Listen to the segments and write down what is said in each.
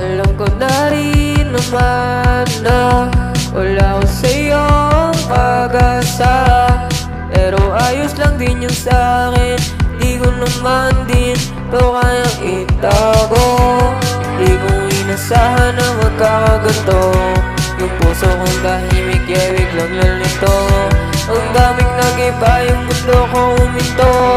Alam ko na rin naman na Wala ko sa'yo ang pag-asa. Pero ayos lang din yung sa'kin Di ko naman din to kayang itago. Di ko inasahan na magkakaganto. Yung puso kong tahimik, yeah, biglang lalito. Ang daming nag-iba yung mundo ko uminto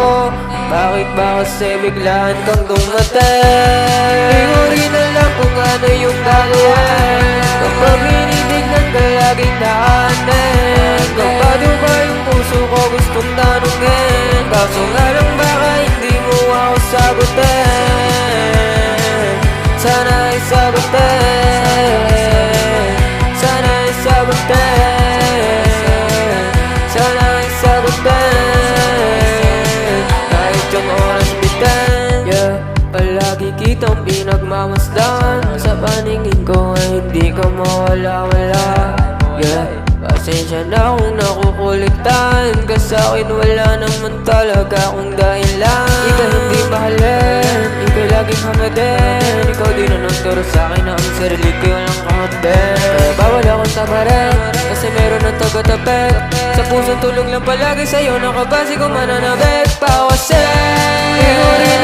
bakit ba kasi biglaan kang dumating? Di ko rin alam kung ano yung gagawin. Kapag binitignan ka laging daanin. Kapag ba yung puso ko gustong tanungin. Kaso nga pinagmamasdan Sa paningin ko ay hindi ka mawala-wala. Yeah, pasensya na kung nakukulitan Kasi akin. Wala naman talaga akong dahilan. Ikaw hindi mahalin, ikaw laging hangadin Ikaw din ang nagturo sa'kin na ang sarili ko lang kahapin Kaya bawal akong tabarin, kasi meron ng taga-tapet. Sa pusong tulog lang palagi sa'yo nakabase kung mananabit pa kasi Di ko rin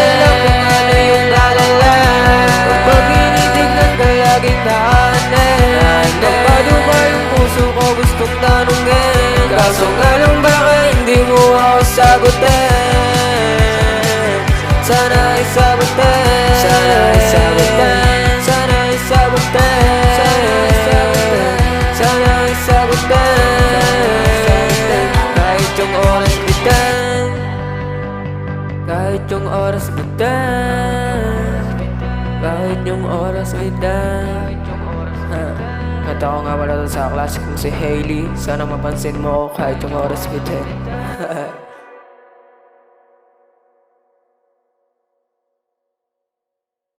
Sana ay sagutin Sana ay sagutin Sana ay sagutin Sana ay sagutin Sana ay sagutin Kahit yung oras bitin Kahit yung oras bitin Kahit yung oras bitin ako nga wala sa klase kong si Hailey Sana mapansin mo kahit yung oras bitin